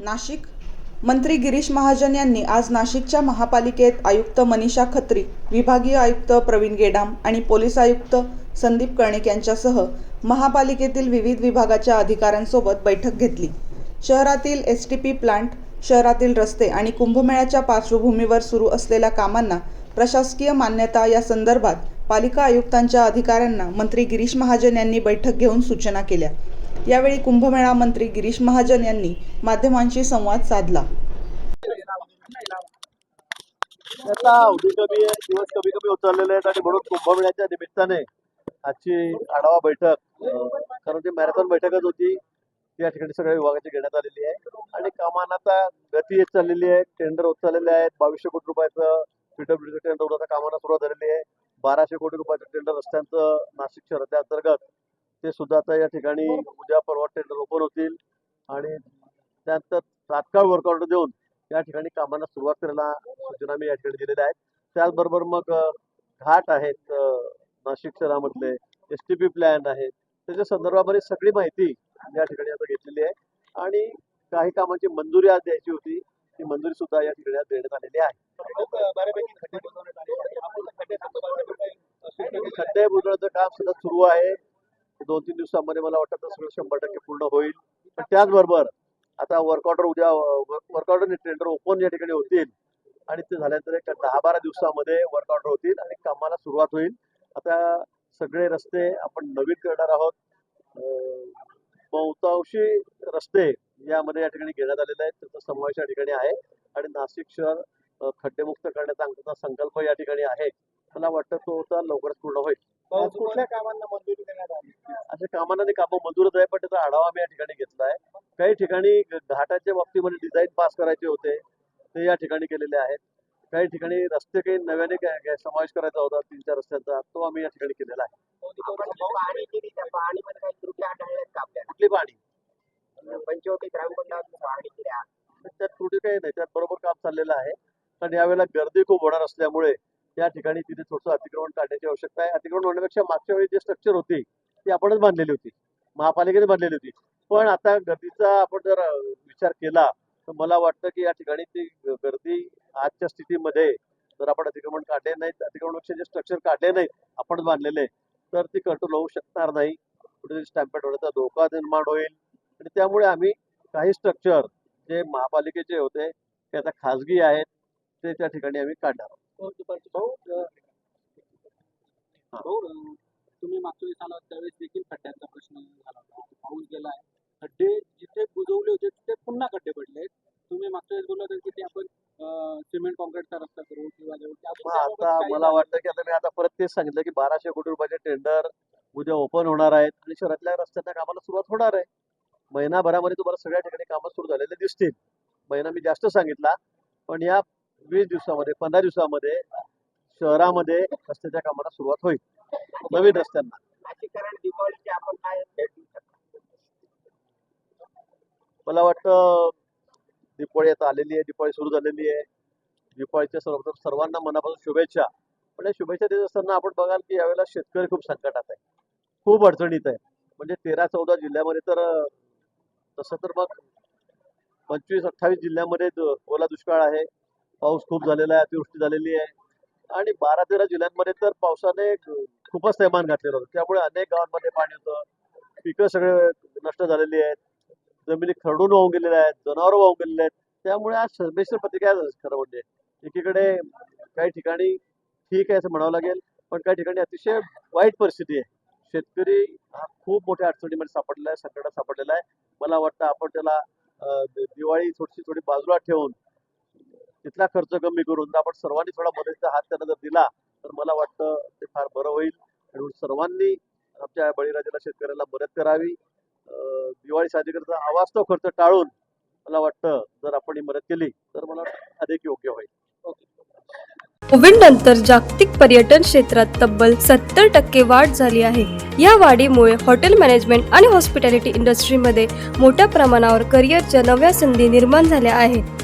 नाशिक. मंत्री गिरीश महाजन यांनी आज नाशिकच्या महापालिकेत आयुक्त मनीषा खत्री विभागीय आयुक्त प्रवीण गेडाम आणि पोलीस आयुक्त संदीप कर्णिक यांच्यासह महापालिकेतील विविध विभागाच्या अधिकाऱ्यांसोबत बैठक घेतली. शहरातील एस टी पी प्लांट शहरातील रस्ते आणि कुंभमेळ्याच्या पार्श्वभूमीवर सुरू असलेल्या कामांना प्रशासकीय मान्यता या संदर्भात पालिका आयुक्तांच्या अधिकाऱ्यांना मंत्री गिरीश महाजन यांनी बैठक घेऊन सूचना केल्या. यावेळी कुंभमेळा मंत्री गिरीश महाजन यांनी माध्यमांशी संवाद साधला. त्याचा कमी दिवस कमी कमी होत चाललेले आहेत आणि म्हणून कुंभमेळ्याच्या निमित्ताने आजची आढावा बैठक कारण म्हणजे ती मॅरेथॉन बैठकच होती. ती या ठिकाणी सगळ्या विभागाची घेण्यात आलेली आहे. आणि कामांना आता गती येत चाललेली आहे. टेंडर होत चाललेले आहेत. बावीसशे कोटी रुपयाचं पीडब्ल्यूडीचं टेंडर होतं कामांना सुरुवात झालेली आहे. बाराशे कोटी रुपयाचं टेंडर रस्त्यांचं नाशिक शहराच्या अंतर्गत ते सुद्धा आता या ठिकाणी उद्या परवा टेंडर ओपन होतील. आणि त्यानंतर तात्काळ वर्कआउट देऊन या ठिकाणी कामांना सुरुवात करायला सूचना मी या ठिकाणी दिलेल्या आहेत. त्याचबरोबर मग घाट आहेत नाशिक शहरामधले एस टी पी प्लॅन आहेत. त्याच्या संदर्भामध्ये सगळी माहिती या ठिकाणी आता घेतलेली आहे. आणि काही कामांची मंजुरी आज द्यायची होती ती मंजुरी सुद्धा या ठिकाणी देण्यात आलेली आहे. खड्डे बुजवण्याचं काम सुद्धा सुरू आहे. दोन तीन दिवसामध्ये मला वाटतं सगळं शंभर टक्के पूर्ण होईल. पण त्याचबरोबर आता वर्क ऑर्डर उद्या वर्क ऑर्डर टेंडर ओपन या ठिकाणी होतील. आणि ते झाल्यानंतर एक दहा बारा दिवसामध्ये वर्क ऑर्डर होतील आणि कामाला सुरुवात होईल. आता सगळे रस्ते आपण नवीन करणार आहोत. बहुतांशी रस्ते यामध्ये या ठिकाणी घेण्यात आलेले आहेत. त्याचा समावेश या ठिकाणी आहे. आणि नाशिक शहर खड्डेमुक्त करण्याचा आमचा संकल्प या ठिकाणी आहे. मला वाटतं तो होता लवकरच पूर्ण होईल. कुठल्या कामांना मंजुरी देण्यात आली? अशा कामांना कामं मंजूरच आहे पण त्याचा आढावा आम्ही या ठिकाणी घेतला आहे. काही ठिकाणी घाटाच्या बाबतीमध्ये डिझाईन पास करायचे होते ते या ठिकाणी केलेले आहेत. काही ठिकाणी रस्ते काही नव्याने समावेश करायचा होता तीन चार रस्त्यांचा तो आम्ही या ठिकाणी केलेला आहे. कुठली पाणी? त्यात त्रुटी काही नाही त्यात बरोबर काम चाललेलं आहे. पण यावेळेला गर्दी खूप होणार असल्यामुळे त्या ठिकाणी तिथे थोडंसं अतिक्रमण काढण्याची आवश्यकता आहे. अतिक्रमण होण्यापेक्षा मागच्या वेळी जे स्ट्रक्चर होती ती आपणच बांधलेली होती. महापालिकेने बांधलेली होती. पण आता गर्दीचा आपण जर विचार केला तर मला वाटतं की या ठिकाणी ती गर्दी आजच्या स्थितीमध्ये जर आपण अतिक्रमण काढले नाहीत अतिक्रमणापेक्षा जे स्ट्रक्चर काढले नाहीत आपण बांधलेले तर ती कंट्रोल होऊ शकणार नाही. कुठेतरी स्टॅम्पेट होण्याचा धोका निर्माण होईल. आणि त्यामुळे आम्ही काही स्ट्रक्चर जे महापालिकेचे होते ते आता खाजगी आहेत ते त्या ठिकाणी आम्ही काढणार आहोत. हा. तुम्ही मागच्या वेळेस आला त्यावेळेस देखील खड्ड्यांचा प्रश्न झाला होता. पाऊस गेलाय खड्डे जिथे बुजवले होते तिथे पुन्हा खड्डे पडले तुम्ही मागच्या वेळेस बोलला की ते आपण सिमेंट कॉन्क्रीटचा रस्ता करू किंवा आता मला वाटतं की आता मी आता परत तेच सांगितलं की बाराशे कोटी रुपयाचे टेंडर उद्या ओपन होणार आहेत आणि शहरातल्या रस्त्यांच्या कामाला सुरुवात होणार आहे. महिनाभरामध्ये तुम्हाला सगळ्या ठिकाणी कामं सुरू झालेले दिसतील. महिना मी जास्त सांगितला पण या वीस दिवसामध्ये पंधरा दिवसामध्ये शहरामध्ये रस्त्याच्या कामाला सुरुवात होईल. नवीन रस्त्यांना मला वाटतं दिवाळी आता आलेली आहे दिवाळी सुरू झालेली आहे. दिवाळीच्या सर्वप्रथम सर्वांना मनापासून शुभेच्छा. पण या शुभेच्छा देत असताना आपण बघाल की यावेळेला शेतकरी खूप संकटात आहे. खूप अडचणीत आहे. म्हणजे तेरा चौदा जिल्ह्यामध्ये तर तसं तर मग पंचवीस अठ्ठावीस जिल्ह्यामध्ये ओला दुष्काळ आहे. पाऊस खूप झालेला आहे अतिवृष्टी झालेली आहे. आणि बारा तेरा जिल्ह्यांमध्ये तर पावसाने खूपच थैमान घातलेलं होतं. त्यामुळे अनेक गावांमध्ये पाणी होतं. पिकं सगळे नष्ट झालेली आहेत. जमिनी खरडून वाहून गेलेल्या आहेत. जनावरं वाहून गेलेले आहेत. त्यामुळे आज संमिश्र प्रतिक्रिया खरं म्हणजे. एकीकडे काही ठिकाणी ठीक आहे असं म्हणावं लागेल पण काही ठिकाणी अतिशय वाईट परिस्थिती आहे. शेतकरी हा खूप मोठ्या अडचणीमध्ये सापडलेला आहे संकटात सापडलेला आहे. मला वाटतं आपण त्याला दिवाळी थोडीशी थोडी बाजूला ठेवून तिथला खर्च कमी करून जर आपण सर्वांनी थोडा मदतीचा हात त्यांना जर दिला तर मला वाटतं ते फार बरं होईल. म्हणून सर्वांनी आमच्या बळीराजाला शेतकऱ्याला मदत करावी. दिवाळी साजरी करता तो खर्च टाळून मला वाटतं जर आपण ही मदत केली तर मला अधिक योग्य होईल. कोविडनंतर जागतिक पर्यटन क्षेत्रात तब्बल सत्तर टक्के वाढ झाली आहे. या वाढीमुळे हॉटेल मॅनेजमेंट आणि हॉस्पिटॅलिटी इंडस्ट्रीमध्ये मोठ्या प्रमाणावर करिअरच्या नव्या संधी निर्माण झाल्या आहेत.